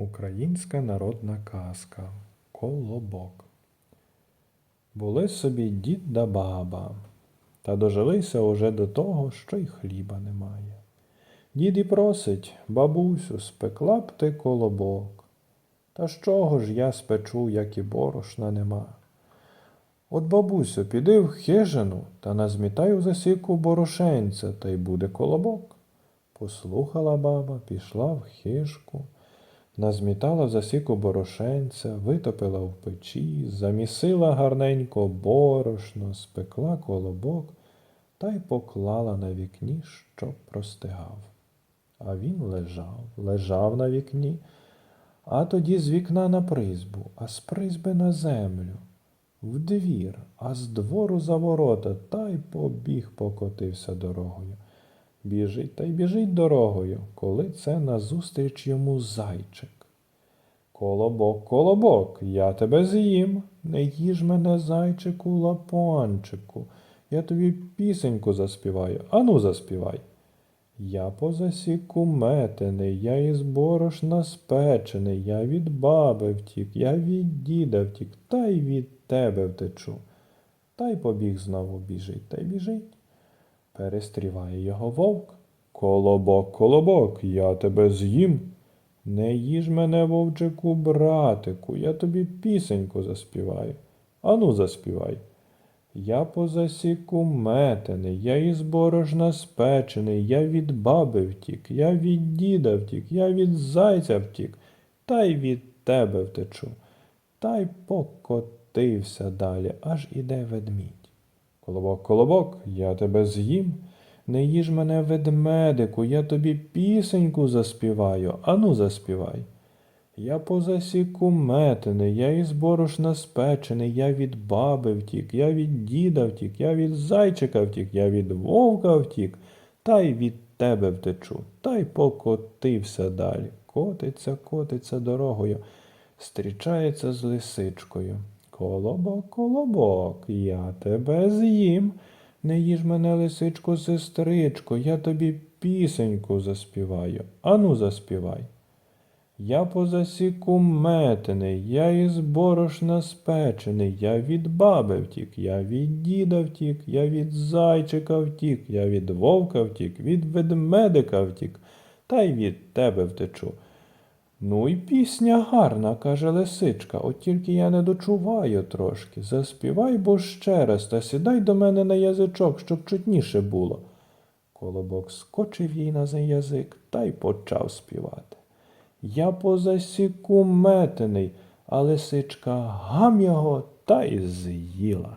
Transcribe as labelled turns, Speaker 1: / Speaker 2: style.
Speaker 1: Українська народна казка Колобок. Були собі дід да баба, та дожилися уже до того, що й хліба немає. Дід і просить, бабусю, спекла б ти колобок. Та з чого ж я спечу, як і борошна нема? От, бабусю, піди в хижину та назмітай у засіку борошенця, та й буде колобок. Послухала баба, пішла в хижку, назмітала засіку борошенця, витопила в печі, замісила гарненько борошно, спекла колобок та й поклала на вікні, щоб простигав. А він лежав, лежав на вікні, а тоді з вікна на призьбу, а з призьби на землю, в двір, а з двору за ворота, та й побіг покотився дорогою. Біжить та й біжить дорогою, коли це назустріч йому зайчик. Колобок, колобок, я тебе з'їм. Не їж мене, зайчику, лапончику. Я тобі пісеньку заспіваю. Ану, заспівай. Я по засіку метений, я із борошна спечений, я від баби втік, я від діда втік, та й від тебе втечу. Та й побіг знову біжить, та й біжить. Перестріває його вовк. Колобок, колобок, я тебе з'їм. Не їж мене, вовчику, братику, я тобі пісеньку заспіваю. Ану, заспівай. Я по засіку метений, я із борошна спечений, я від баби втік, я від діда втік, я від зайця втік, та й від тебе втечу. Та й покотився далі, аж іде ведмідь. Колобок, колобок, я тебе з'їм. Не їж мене, ведмедику, я тобі пісеньку заспіваю. Ану, заспівай. Я по засіку метений, я із борошна спечений, я від баби втік, я від діда втік, я від зайчика втік, я від вовка втік, та й від тебе втечу, та й покотився далі. Котиться, котиться дорогою, зустрічається з лисичкою. Колобок, колобок, я тебе з'їм. Не їж мене, лисичко, сестричко, я тобі пісеньку заспіваю. Ану, заспівай. Я по засіку метений, я із борошна спечений, я від баби втік, я від діда втік, я від зайчика втік, я від вовка втік, від ведмедика втік, та й від тебе втечу. Ну і пісня гарна, каже лисичка, от тільки я не дочуваю трошки. Заспівай бо ще раз та сідай до мене на язичок, щоб чутніше було. Колобок скочив їй на язик та й почав співати. Я по засіку метений, а лисичка гам його та й з'їла.